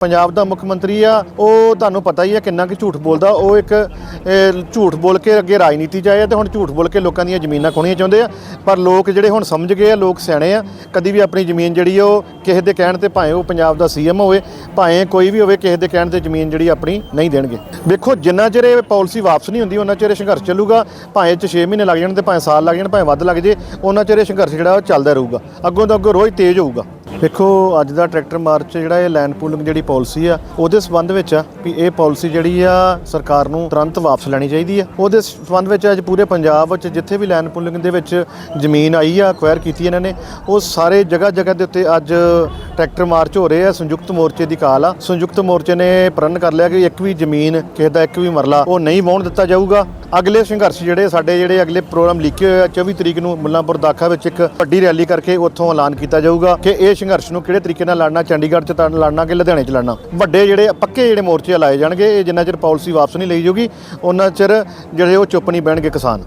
ਪੰਜਾਬ ਦਾ ਮੁੱਖ ਮੰਤਰੀ ਆ, ਉਹ ਤੁਹਾਨੂੰ ਪਤਾ ਹੀ ਆ ਕਿੰਨਾ ਕਿ ਝੂਠ ਬੋਲਦਾ। ਉਹ ਇੱਕ ਝੂਠ ਬੋਲ ਕੇ ਅੱਗੇ ਰਾਜਨੀਤੀ 'ਚ ਆਏ ਆ ਤੇ ਹੁਣ ਝੂਠ ਬੋਲ ਕੇ ਲੋਕਾਂ ਦੀਆਂ ਜ਼ਮੀਨਾਂ ਖੋਣੀਆਂ ਚਾਹੁੰਦੇ ਆ। ਪਰ ਲੋਕ ਜਿਹੜੇ ਹੁਣ ਸਮਝ ਗਏ ਆ, ਲੋਕ ਸਿਆਣੇ ਆ, ਕਦੀ ਵੀ ਆਪਣੀ ਜ਼ਮੀਨ ਜਿਹੜੀ ਉਹ ਕਿਸੇ ਦੇ ਕਹਿਣ ਤੇ ਭਾਵੇਂ ਉਹ ਪੰਜਾਬ ਦਾ ਸੀਐਮ ਹੋਵੇ, ਭਾਵੇਂ ਕੋਈ ਵੀ ਹੋਵੇ, ਕਿਸੇ ਦੇ ਕਹਿਣ ਤੇ ਜ਼ਮੀਨ ਜਿਹੜੀ ਆਪਣੀ ਨਹੀਂ ਦੇਣਗੇ। ਦੇਖੋ ਜਿੰਨਾ ਚਿਰ ਇਹ ਪਾਲਿਸੀ ਵਾਪਸ ਨਹੀਂ ਹੁੰਦੀ, ਉਹਨਾਂ ਚਿਰ ਸੰਘਰਸ਼ ਚੱਲੂਗਾ। ਭਾਵੇਂ ਇਹ 'ਚ 6 ਮਹੀਨੇ ਲੱਗ ਜਾਣ ਤੇ ਭਾਵੇਂ ਸਾਲ ਲੱਗ ਜਾਣ, ਭਾਵੇਂ ਵੱਧ ਲੱਗ ਜੇ, ਉਹਨਾਂ ਚਿਰ ਇਹ ਸੰਘਰਸ਼ ਜਿਹੜਾ, ਉਹ ਚੱਲਦਾ ਰਹੂਗਾ। ਅੱਗੋਂ ਤੋਂ ਅੱਗੋਂ ਰੋਜ਼ ਤੇਜ਼ ਹੋਊਗਾ। ਦੇਖੋ, ਅੱਜ ਦਾ ਟਰੈਕਟਰ ਮਾਰਚ ਜਿਹੜਾ ਇਹ ਲੈਂਡ ਪੂਲਿੰਗ ਜਿਹੜੀ ਪਾਲਿਸੀ ਆ, ਉਹਦੇ ਸਬੰਧ ਵਿੱਚ ਆ ਵੀ ਇਹ ਪਾਲਿਸੀ ਜਿਹੜੀ ਆ ਸਰਕਾਰ ਨੂੰ ਤੁਰੰਤ ਵਾਪਸ ਲੈਣੀ ਚਾਹੀਦੀ ਆ। ਉਹਦੇ ਸਬੰਧ ਵਿੱਚ ਅੱਜ ਪੂਰੇ ਪੰਜਾਬ ਵਿੱਚ ਜਿੱਥੇ ਵੀ ਲੈਂਡ ਪੂਲਿੰਗ ਦੇ ਵਿੱਚ ਜ਼ਮੀਨ ਆਈ ਆ ਅਕਵਾਇਰ ਕੀਤੀ ਇਹਨਾਂ ਨੇ, ਉਹ ਸਾਰੇ ਜਗ੍ਹਾ ਜਗ੍ਹਾ ਦੇ ਉੱਤੇ ਅੱਜ ਟਰੈਕਟਰ ਮਾਰਚ ਹੋ ਰਹੇ ਆ। ਸੰਯੁਕਤ ਮੋਰਚੇ ਦੀ ਕਾਲ ਆ। ਸੰਯੁਕਤ ਮੋਰਚੇ ਨੇ ਪ੍ਰਣ ਕਰ ਲਿਆ ਕਿ ਇੱਕ ਵੀ ਜ਼ਮੀਨ, ਕਿਸੇ ਦਾ ਇੱਕ ਵੀ ਮਰਲਾ ਉਹ ਨਹੀਂ ਵਾਹੁਣ ਦਿੱਤਾ ਜਾਊਗਾ। ਅਗਲੇ ਸੰਘਰਸ਼ ਜਿਹੜੇ, ਸਾਡੇ ਜਿਹੜੇ ਅਗਲੇ ਪ੍ਰੋਗਰਾਮ ਲਿਖੇ ਹੋਏ ਆ 24 ਤਰੀਕ ਨੂੰ ਮੁੱਲਾਂਪੁਰ ਦਾਖਾ ਵਿੱਚ ਇੱਕ ਵੱਡੀ ਰੈਲੀ ਕਰਕੇ ਉੱਥੋਂ ਐਲਾਨ ਕੀਤਾ ਜਾਊਗਾ ਕਿ ਇਹ ਸੰਘਰਸ਼ ਨੂੰ ਕਿਹੜੇ ਤਰੀਕੇ ਨਾਲ ਲੜਨਾ, ਚੰਡੀਗੜ੍ਹ 'ਚ ਤਾਂ ਲੜਨਾ ਕਿ ਲੁਧਿਆਣੇ 'ਚ ਲੜਨਾ? ਵੱਡੇ ਜਿਹੜੇ ਪੱਕੇ ਜਿਹੜੇ ਮੋਰਚੇ ਲਾਏ ਜਾਣਗੇ, ਇਹ ਜਿੰਨਾ ਚਿਰ ਪਾਲਿਸੀ ਵਾਪਸ ਨਹੀਂ ਲਈ ਜੂਗੀ ਉਹਨਾਂ ਚਿਰ ਜਿਹੜੇ ਉਹ ਚੁੱਪ ਨਹੀਂ ਬਹਿਣਗੇ ਕਿਸਾਨ।